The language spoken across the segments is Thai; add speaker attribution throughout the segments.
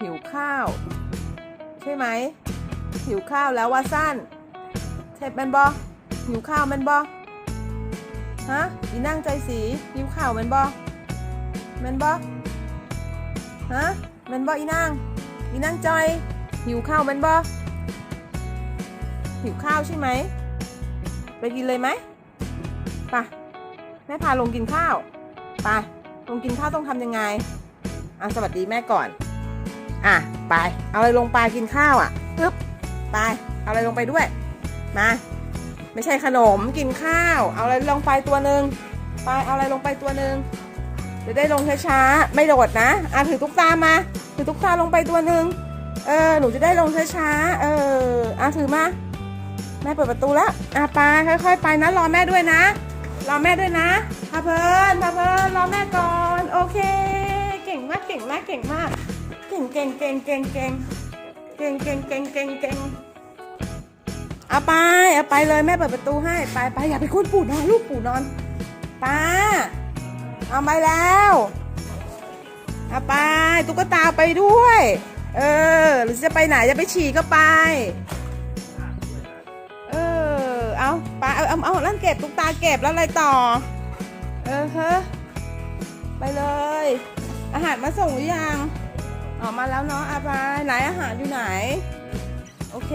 Speaker 1: หิวข้าว ใช่ไหมหิวข้าวแล้วว่าสั้นเช็ดมันบอหิวข้าวมันบอฮะอีนั่งใจสีหิวข้าวมันบอมันบอฮะมันบออีนั่งอีนั่งจอยหิวข้าวมันบอหิวข้าวใช่ไหมไปกินเลยไหมไปแม่พาลงกินข้าวไปลงกินข้าวต้องทำยังไงอะสวัสดีแม่ก่อน อะไป เอาอะไรลงไปกินข้าวอะปึ๊บไปเอาอะไรลงไปด้วย มา ไม่ใช่ขนมกินข้าว เอาอะไรลงไปตัวหนึ่งไปเอาอะไรลงไปตัวหนึ่งจะได้ลงช้าๆไม่โดดนะอะถือตุ๊กตามาถือตุ๊กตาลงไปตัวหนึ่งเออหนูจะได้ลงช้าๆเอออะถือมาแม่เปิดประตูแล้วอะไปค่อย ๆ ไปนะรอแม่ด้วยนะรอแม่ด้วยนะพาเพลินพาเพลินรอแม่ก่อน โอเค เก่งมากเก่งมากเก่งมาก งเก่งเก่งเก่งเก่งเก่งเก่งเก่งเก่งเก่งเอาไปเอาไปเลยแม่เปิดประตูให้ไปไปอย่าไปคุ้นปู่นอนลูกปู่นอนป้าเอาไปแล้วเอาไปตุ๊กตาไปด้วย เออ หรือจะไปไหนจะไปฉี่ก็ไป เออเอาไปเอาเอาเอาลั่นเก็บตุ๊กตาเก็บแล้วอะไรต่อ เออเฮ้ไปเลย อาหารมาส่งหรือยัง ออกมาแล้วเนาะอาบายไหนอาหารอยู่ไหน โอเค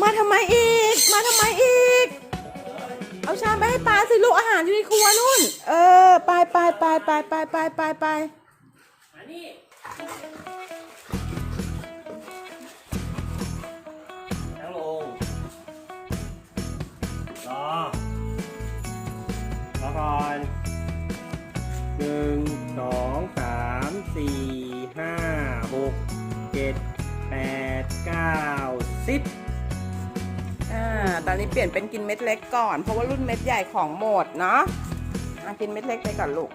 Speaker 1: มาทำไมอีก มาทำไมอีก เอาชามไปให้ปลาสิลูกอาหารอยู่ในครัวนู่น เออ ไปไปไปไปไปไปไปไป
Speaker 2: มานี่นั่งลงรอรอก่อนหนึ่งสองสามสี่ เจ็ดแปดเก้าสิบ
Speaker 1: อ่าตอนนี้เปลี่ยนเป็นกินเม็ดเล็กก่อน เพราะว่ารุ่นเม็ดใหญ่ของหมดเนาะอะกินเม็ดเล็กไปก่อนลูก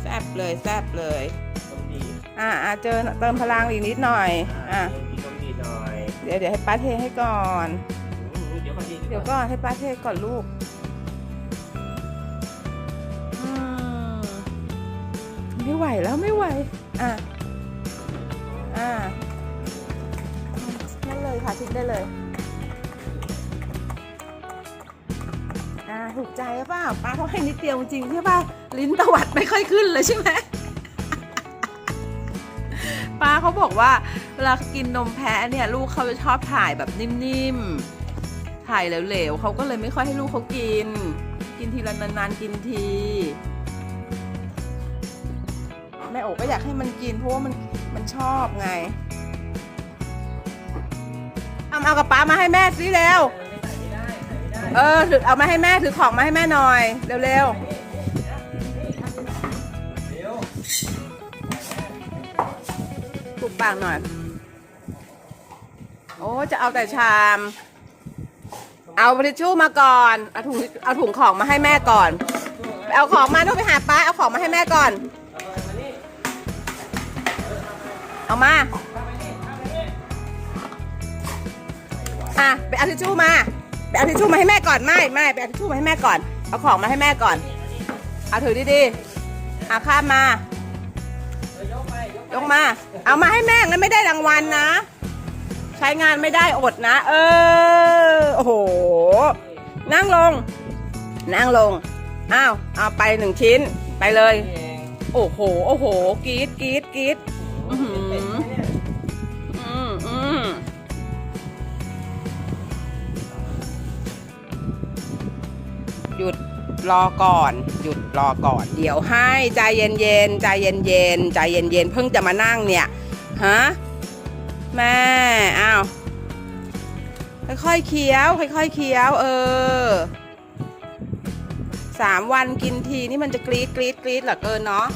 Speaker 1: แซบเลยแซบเลย
Speaker 2: ต้มดี
Speaker 1: อ่าอ่าเจอเติมพลังอีกนิดหน่อยอะ
Speaker 2: มีต้มดีหน่อย
Speaker 1: เดี๋ยวเดี๋ยวให้ป้าเทให้ก่อน
Speaker 2: อืมเดี๋ยวก่อนดี
Speaker 1: เดี๋ยวก่อนให้ป้าเทก่อนลูก ไม่ไหวแล้วไม่ไหว อะ อะนั่นเลยค่ะทิ้งได้เลย อ่าถูกใจหรือเปล่าป้าเขาให้นิดเดียวจริงใช่ป่ะ ลิ้นตวัดไม่ค่อยขึ้นเลยใช่ไหมป้าเขาบอกว่าเวลากินนมแพะเนี่ยลูกเขาจะชอบถ่ายแบบนิ่มๆ ถ่ายเหลวๆเขาก็เลยไม่ค่อยให้ลูกเขากิน กินทีละนานๆกินที ม่โอก็อยากให้มันกินเพราะว่ามันมันชอบไงเอาเอากับป้ามาให้แม่สิเร็วเออถือเอามาให้แม่ถือของมาให้แม่หน่อยเร็ว
Speaker 2: เร็ว
Speaker 1: ๆปลุกปากหน่อย โอ้จะเอาแต่ชาม เอาทิชชู่มาก่อน เอาถุงเอาถุงของมาให้แม่ก่อน เอาของมาดูไปหาป้าเอาของมาให้แม่ก่อน เอามา อะไปเอาทิชชู่มาไปเอาทิชชู่มาให้แม่ก่อนไม่ไม่ไปเอาทิชชู่มาให้แม่ก่อน เอาของมาให้แม่ก่อน เอาถือดีๆเอาข้ามมายกมา เอามาให้แม่งั้นไม่ได้รางวัลนะ ใช้งานไม่ได้อดนะ เออ โอ้โห นั่งลง นั่งลง อ้าว เอาไปหนึ่งชิ้น ไปเลย โอ้โห โอ้โห กีดกีดกีด อื้อหือ
Speaker 2: เป็นไหมเนี่ย
Speaker 1: อืมอืมหยุดรอก่อน หยุดรอก่อน เดี๋ยวให้ใจเย็นเย็นๆใจเย็นเย็นๆใจเย็นเย็นๆเพิ่งจะมานั่งเนี่ยฮะแม่อ้าวค่อยๆเคี้ยว ค่อยๆเคี้ยว เออสามวันกินทีนี่มันจะกรีดกรีดกรีดเหลือเกินเนาะ